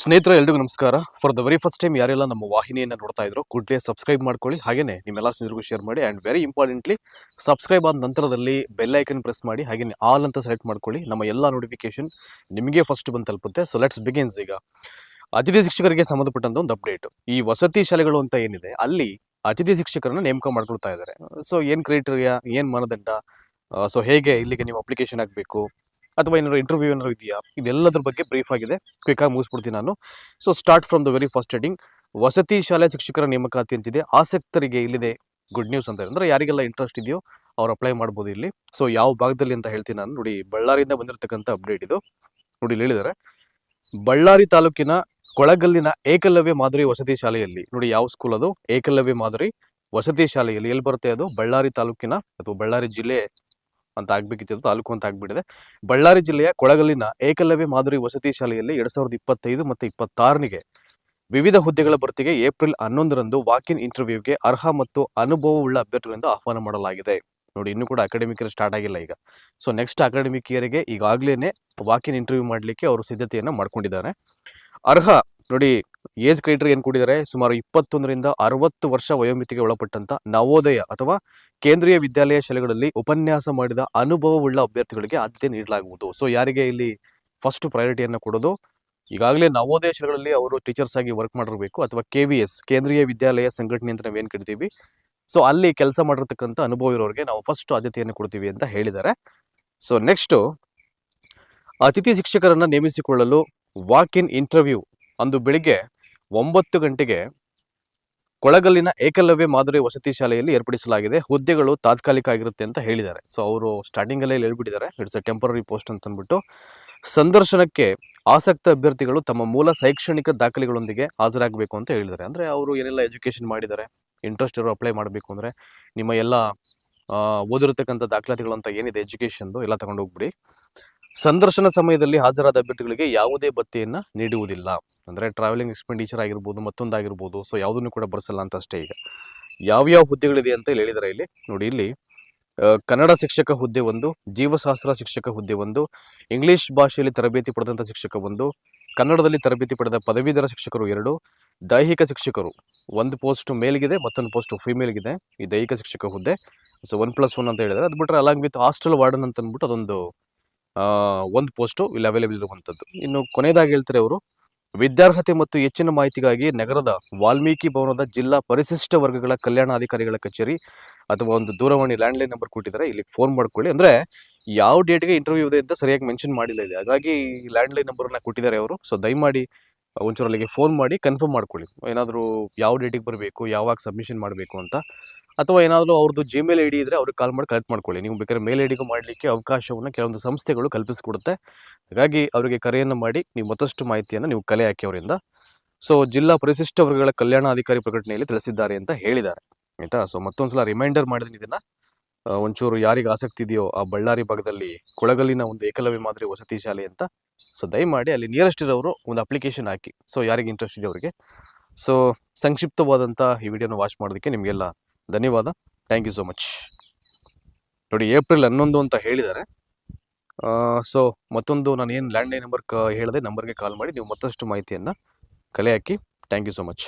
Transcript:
ಸ್ನೇಹಿತರೆ, ಎಲ್ರಿಗೂ ನಮಸ್ಕಾರ. For the very first time ಯಾರೆಲ್ಲ ನಮ್ಮ ವಾಹಿನಿಯನ್ನು ನೋಡ್ತಾ ಇದ್ರು, ಕೂಡಲೇ ಸಬ್ಸ್ಕ್ರೈಬ್ ಮಾಡ್ಕೊಳ್ಳಿ. ಹಾಗೇನೆ ನಿಮ್ಮೆಲ್ಲ ಸ್ನೇಹಿತರಿಗೂ ಶೇರ್ ಮಾಡಿ ಆ್ಯಂಡ್ ವೆರಿ ಇಂಪಾರ್ಟೆಂಟ್ಲಿ ಸಬ್ಸ್ಕ್ರೈಬ್ ಆದ ನಂತರದಲ್ಲಿ ಬೆಲ್ ಐಕನ್ ಪ್ರೆಸ್ ಮಾಡಿ, ಹಾಗೇನೆ ಆಲ್ ಅಂತ ಸೆಲೆಕ್ಟ್ ಮಾಡ್ಕೊಳ್ಳಿ. ನಮ್ಮ ಎಲ್ಲ ನೋಟಿಫಿಕೇಶನ್ ನಿಮಗೆ ಫಸ್ಟ್ ಬಂದು ತಲುಪುತ್ತೆ. ಸೊ ಲೆಟ್ಸ್ ಬಿಗಿನ್ಸ್ ಈಗ. ಅತಿಥಿ ಶಿಕ್ಷಕರಿಗೆ ಸಂಬಂಧಪಟ್ಟಂತ ಒಂದು ಅಪ್ಡೇಟ್ ಈ ವಸತಿ ಶಾಲೆಗಳು ಅಂತ ಏನಿದೆ, ಅಲ್ಲಿ ಅತಿಥಿ ಶಿಕ್ಷಕರನ್ನ ನೇಮಕ ಮಾಡ್ಕೊಳ್ತಾ ಇದ್ದಾರೆ. ಸೊ ಏನ್ ಕ್ರೈಟೀರಿಯಾ ಏನ್ ಮಾನದಂಡ? ಸೊ ಹೇಗೆ ಇಲ್ಲಿಗೆ ನೀವು ಅಪ್ಲಿಕೇಶನ್ ಹಾಕಬೇಕು? ಅಥವಾ ಏನಾದ್ರು ಇಂಟರ್ವ್ಯೂ ಏನಾದ್ರು ಇದೆಯಾ? ಇದೆಲ್ಲದ್ರ ಬಗ್ಗೆ ಬ್ರೀಫ್ ಆಗಿದೆ. ಕ್ವಿಕ್ ಆಗಿ ಮುಗಿಸ್ಬಿಡ್ತೀನಿ ನಾನು. So start from the very first heading ವಸತಿ ಶಾಲೆ ಶಿಕ್ಷಕರ ನೇಮಕಾತಿ ಅಂತಿದೆ. ಆಸಕ್ತರಿಗೆ ಇಲ್ಲಿದೆ ಗುಡ್ ನ್ಯೂಸ್ ಅಂತ ಅಂದ್ರೆ ಯಾರಿಗೆಲ್ಲ ಇಂಟ್ರೆಸ್ಟ್ ಇದೆಯೋ ಅವ್ರು ಅಪ್ಲೈ ಮಾಡ್ಬೋದು ಇಲ್ಲಿ. ಸೊ ಯಾವ ಭಾಗದಲ್ಲಿ ಅಂತ ಹೇಳ್ತೀನಿ ನಾನು. ನೋಡಿ, ಬಳ್ಳಾರಿಯಿಂದ ಬಂದಿರತಕ್ಕಂಥ ಅಪ್ಡೇಟ್ ಇದು. ನೋಡಿ, ಇಲ್ಲಿ ಹೇಳಿದ್ದಾರೆ. ಬಳ್ಳಾರಿ ತಾಲೂಕಿನ ಕೊಳಗಲ್ಲಿನ ಏಕಲವ್ಯ ಮಾದರಿ ವಸತಿ ಶಾಲೆಯಲ್ಲಿ, ನೋಡಿ, ಯಾವ ಸ್ಕೂಲ್ ಅದು? ಏಕಲವ್ಯ ಮಾದರಿ ವಸತಿ ಶಾಲೆಯಲ್ಲಿ. ಎಲ್ಲಿ ಬರುತ್ತೆ ಅದು? ಬಳ್ಳಾರಿ ತಾಲೂಕಿನ ಅಥವಾ ಬಳ್ಳಾರಿ ಜಿಲ್ಲೆ ಅಂತ ಆಗ್ಬೇಕಿತ್ತು ತಾಲೂಕು ಅಂತ ಆಗ್ಬಿಟ್ಟಿದೆ. ಬಳ್ಳಾರಿ ಜಿಲ್ಲೆಯ ಕೊಳಗಲ್ಲಿನ ಏಕಲವ್ಯ ಮಾದರಿ ವಸತಿ ಶಾಲೆಯಲ್ಲಿ ಎರಡ್ ಸಾವಿರದ ಇಪ್ಪತ್ತೈದು ಮತ್ತು ಇಪ್ಪತ್ತಾರನಿಗೆ ವಿವಿಧ ಹುದ್ದೆಗಳ ಭರ್ತಿಗೆ ಏಪ್ರಿಲ್ ಹನ್ನೊಂದರಂದು ವಾಕ್ ಇನ್ ಇಂಟರ್ವ್ಯೂಗೆ ಅರ್ಹ ಮತ್ತು ಅನುಭವವುಳ್ಳ ಅಭ್ಯರ್ಥಿಗಳಿಂದ ಆಹ್ವಾನ ಮಾಡಲಾಗಿದೆ. ನೋಡಿ, ಇನ್ನು ಕೂಡ ಅಕಾಡೆಮಿಕ್ ಇಯರ್ ಸ್ಟಾರ್ಟ್ ಆಗಿಲ್ಲ ಈಗ. ಸೊ ನೆಕ್ಸ್ಟ್ ಅಕಾಡೆಮಿಕ್ ಇಯರ್ಗೆ ಈಗಾಗಲೇ ವಾಕ್ ಇನ್ ಇಂಟರ್ವ್ಯೂ ಮಾಡಲಿಕ್ಕೆ ಅವರು ಸಿದ್ಧತೆಯನ್ನ ಮಾಡ್ಕೊಂಡಿದ್ದಾರೆ. ಅರ್ಹ, ನೋಡಿ ಏಜ್ ಕ್ರೈಟರಿ ಏನ್ ಕೊಟ್ಟಿದ್ದಾರೆ ಸುಮಾರು ಇಪ್ಪತ್ತೊಂದರಿಂದ ಅರವತ್ತು ವರ್ಷ ವಯೋಮಿತಿಗೆ ಒಳಪಟ್ಟಂತ ನವೋದಯ ಅಥವಾ ಕೇಂದ್ರೀಯ ವಿದ್ಯಾಲಯ ಶಾಲೆಗಳಲ್ಲಿ ಉಪನ್ಯಾಸ ಮಾಡಿದ ಅನುಭವವುಳ್ಳ ಅಭ್ಯರ್ಥಿಗಳಿಗೆ ಆದ್ಯತೆ ನೀಡಲಾಗುವುದು. ಸೊ ಯಾರಿಗೆ ಇಲ್ಲಿ ಫಸ್ಟ್ ಪ್ರಯಾರಿಟಿಯನ್ನು ಕೊಡೋದು? ಈಗಾಗಲೇ ನವೋದಯ ಶಾಲೆಗಳಲ್ಲಿ ಅವರು ಟೀಚರ್ಸ್ ಆಗಿ ವರ್ಕ್ ಮಾಡಿರಬೇಕು ಅಥವಾ ಕೆ ಕೇಂದ್ರೀಯ ವಿದ್ಯಾಲಯ ಸಂಘಟನೆ ಅಂತ ನಾವೇನು ಕರಿತೀವಿ? ಸೊ ಅಲ್ಲಿ ಕೆಲಸ ಮಾಡಿರ್ತಕ್ಕಂಥ ಅನುಭವ ಇರೋರಿಗೆ ನಾವು ಫಸ್ಟ್ ಆದ್ಯತೆಯನ್ನು ಕೊಡ್ತೀವಿ ಅಂತ ಹೇಳಿದ್ದಾರೆ. ಸೊ ನೆಕ್ಸ್ಟು ಅತಿಥಿ ಶಿಕ್ಷಕರನ್ನ ನೇಮಿಸಿಕೊಳ್ಳಲು ವಾಕ್ ಇನ್ ಇಂಟರ್ವ್ಯೂ ಅಂದು ಬೆಳಿಗ್ಗೆ ಒಂಬತ್ತು ಗಂಟೆಗೆ ಕೊಳಗಲ್ಲಿನ ಏಕಲವ್ಯ ಮಾದರಿ ವಸತಿ ಶಾಲೆಯಲ್ಲಿ ಏರ್ಪಡಿಸಲಾಗಿದೆ. ಹುದ್ದೆಗಳು ತಾತ್ಕಾಲಿಕ ಆಗಿರುತ್ತೆ ಅಂತ ಹೇಳಿದ್ದಾರೆ. ಸೊ ಅವರು ಸ್ಟಾರ್ಟಿಂಗ್ ಅಲ್ಲೇ ಹೇಳ್ಬಿಟ್ಟಿದ್ದಾರೆ. ಇಟ್ಸ್ ಅ ಟೆಂಪರರಿ ಪೋಸ್ಟ್ ಅಂತ ಅಂದ್ಬಿಟ್ಟು. ಸಂದರ್ಶನಕ್ಕೆ ಆಸಕ್ತ ಅಭ್ಯರ್ಥಿಗಳು ತಮ್ಮ ಮೂಲ ಶೈಕ್ಷಣಿಕ ದಾಖಲೆಗಳೊಂದಿಗೆ ಹಾಜರಾಗಬೇಕು ಅಂತ ಹೇಳಿದ್ದಾರೆ. ಅಂದ್ರೆ ಅವರು ಏನೆಲ್ಲ ಎಜುಕೇಶನ್ ಮಾಡಿದ್ದಾರೆ ಇಂಟ್ರೆಸ್ಟ್ ಇರೋ ಅಪ್ಲೈ ಮಾಡಬೇಕು ಅಂದ್ರೆ ನಿಮ್ಮ ಎಲ್ಲ ಓದಿರತಕ್ಕಂಥ ದಾಖಲಾತಿಗಳಂತ ಏನಿದೆ ಎಜುಕೇಷನ್ದು ಎಲ್ಲ ತಗೊಂಡು ಹೋಗ್ಬಿಡಿ ಸಂದರ್ಶನ ಸಮಯದಲ್ಲಿ ಹಾಜರಾದ ಅಭ್ಯರ್ಥಿಗಳಿಗೆ ಯಾವುದೇ ಭತ್ಯೆಯನ್ನು ನೀಡುವುದಿಲ್ಲ. ಅಂದ್ರೆ ಟ್ರಾವೆಲಿಂಗ್ ಎಕ್ಸ್ಪೆಂಡಿಚರ್ ಆಗಿರ್ಬೋದು, ಮತ್ತೊಂದಾಗಿರ್ಬೋದು ಸೊ ಯಾವುದನ್ನು ಕೂಡ ಬರ್ಸಲ್ಲ ಅಂತ ಅಷ್ಟೇ ಈಗ. ಯಾವ್ಯಾವ ಹುದ್ದೆಗಳಿದೆ ಅಂತ ಇಲ್ಲಿ ಹೇಳಿದ್ದಾರೆ ಇಲ್ಲಿ. ನೋಡಿ ಇಲ್ಲಿ ಕನ್ನಡ ಶಿಕ್ಷಕ ಹುದ್ದೆ ಒಂದು, ಜೀವಶಾಸ್ತ್ರ ಶಿಕ್ಷಕ ಹುದ್ದೆ ಒಂದು, ಇಂಗ್ಲಿಷ್ ಭಾಷೆಯಲ್ಲಿ ತರಬೇತಿ ಪಡೆದಂಥ ಶಿಕ್ಷಕ ಒಂದು, ಕನ್ನಡದಲ್ಲಿ ತರಬೇತಿ ಪಡೆದ ಪದವೀಧರ ಶಿಕ್ಷಕರು ಎರಡು, ದೈಹಿಕ ಶಿಕ್ಷಕರು ಒಂದು ಪೋಸ್ಟ್ ಮೇಲ್ಗಿದೆ, ಮತ್ತೊಂದು ಪೋಸ್ಟ್ ಫಿಮೇಲ್ಗಿದೆ ಈ ದೈಹಿಕ ಶಿಕ್ಷಕ ಹುದ್ದೆ. ಸೊ ಒನ್ ಪ್ಲಸ್ ಒನ್ ಅಂತ ಹೇಳಿದ್ರೆ. ಅದು ಬಿಟ್ಟರೆ ಅಲಾಂಗ್ ವಿತ್ ಹಾಸ್ಟೆಲ್ ವಾರ್ಡನ್ ಅಂತ ಅಂದ್ಬಿಟ್ಟು ಅದೊಂದು ಒಂದು ಪೋಸ್ಟು ಇಲ್ಲಿ ಅವೈಲೇಬಲ್ ಇರುವಂಥದ್ದು. ಇನ್ನು ಕೊನೆಯದಾಗಿ ಹೇಳ್ತಾರೆ ಅವರು, ವಿದ್ಯಾರ್ಹತೆ ಮತ್ತು ಹೆಚ್ಚಿನ ಮಾಹಿತಿಗಾಗಿ ನಗರದ ವಾಲ್ಮೀಕಿ ಭವನದ ಜಿಲ್ಲಾ ಪರಿಶಿಷ್ಟ ವರ್ಗಗಳ ಕಲ್ಯಾಣಾಧಿಕಾರಿಗಳ ಕಚೇರಿ ಅಥವಾ ಒಂದು ದೂರವಾಣಿ ಲ್ಯಾಂಡ್ಲೈನ್ ನಂಬರ್ ಕೊಟ್ಟಿದ್ದಾರೆ. ಇಲ್ಲಿ ಫೋನ್ ಮಾಡ್ಕೊಳ್ಳಿ. ಅಂದ್ರೆ ಯಾವ ಡೇಟ್ಗೆ ಇಂಟರ್ವ್ಯೂ ಇದೆ ಅಂತ ಸರಿಯಾಗಿ ಮೆನ್ಷನ್ ಮಾಡಿಲ್ಲ ಇದೆ. ಹಾಗಾಗಿ ಲ್ಯಾಂಡ್ಲೈನ್ ನಂಬರ್ನ ಕೊಟ್ಟಿದ್ದಾರೆ ಅವರು. ಸೊ ದಯಮಾಡಿ ಒಂಚೂರು ಅಲ್ಲಿಗೆ ಫೋನ್ ಮಾಡಿ ಕನ್ಫರ್ಮ್ ಮಾಡ್ಕೊಳ್ಳಿ. ಏನಾದರೂ ಯಾವ ಡೇಟಿಗೆ ಬರಬೇಕು, ಯಾವಾಗ ಸಬ್ಮಿಷನ್ ಮಾಡಬೇಕು ಅಂತ. ಅಥವಾ ಏನಾದರೂ ಅವ್ರದ್ದು ಜಿಮೇಲ್ ಐ ಡಿ ಇದ್ದರೆ ಅವ್ರಿಗೆ ಕಾಲ್ ಮಾಡಿ ಕಲೆಕ್ಟ್ ಮಾಡ್ಕೊಳ್ಳಿ. ನೀವು ಬೇಕಾದ್ರೆ ಮೇಲ್ ಐ ಡಿಗೂ ಮಾಡಲಿಕ್ಕೆ ಅವಕಾಶವನ್ನು ಕೆಲವೊಂದು ಸಂಸ್ಥೆಗಳು ಕಲ್ಪಿಸಿಕೊಡುತ್ತೆ. ಹಾಗಾಗಿ ಅವರಿಗೆ ಕರೆಯನ್ನು ಮಾಡಿ ನೀವು ಮತ್ತಷ್ಟು ಮಾಹಿತಿಯನ್ನು ನೀವು ಕಲೆ ಹಾಕಿ ಅವರಿಂದ ಸೊ ಜಿಲ್ಲಾ ಪರಿಶಿಷ್ಟ ವರ್ಗಗಳ ಕಲ್ಯಾಣಾಧಿಕಾರಿ ಪ್ರಕಟಣೆಯಲ್ಲಿ ತಿಳಿಸಿದ್ದಾರೆ ಅಂತ ಹೇಳಿದ್ದಾರೆ. ಆಯಿತಾ? ಸೊ ಮತ್ತೊಂದು ಸಲ ರಿಮೈಂಡರ್ ಮಾಡಿದ್ದೀನಿ ಇದನ್ನ ಒಂಚೂರು ಯಾರಿಗೆ ಆಸಕ್ತಿ ಇದೆಯೋ ಆ ಬಳ್ಳಾರಿ ಭಾಗದಲ್ಲಿ ಕೊಳಗಲಿನ ಒಂದು ಏಕಲವ್ಯ ಮಾದರಿ ವಸತಿ ಶಾಲೆ ಅಂತ. ಸೊ ದಯಮಾಡಿ ಅಲ್ಲಿ ನಿಯರೆಸ್ಟ್ ಇರೋರು ಒಂದು ಅಪ್ಲಿಕೇಶನ್ ಹಾಕಿ. ಸೊ ಯಾರಿಗೆ ಇಂಟ್ರೆಸ್ಟ್ ಇದೆ ಅವರಿಗೆ. ಸೊ ಸಂಕ್ಷಿಪ್ತವಾದಂಥ ಈ ವಿಡಿಯೋನ ವಾಚ್ ಮಾಡೋದಕ್ಕೆ ನಿಮಗೆಲ್ಲ ಧನ್ಯವಾದ. ಥ್ಯಾಂಕ್ ಯು ಸೋ ಮಚ್ ನೋಡಿ ಏಪ್ರಿಲ್ ಹನ್ನೊಂದು ಅಂತ ಹೇಳಿದ್ದಾರೆ. ಸೊ ಮತ್ತೊಂದು ನಾನು ಏನು ಲ್ಯಾಂಡ್ಲೈನ್ ನಂಬರ್ ಕ ಹೇಳಿದೆ ನಂಬರ್ಗೆ ಕಾಲ್ ಮಾಡಿ, ನೀವು ಮತ್ತಷ್ಟು ಮಾಹಿತಿಯನ್ನು ಕಲೆ ಹಾಕಿ. Thank you so much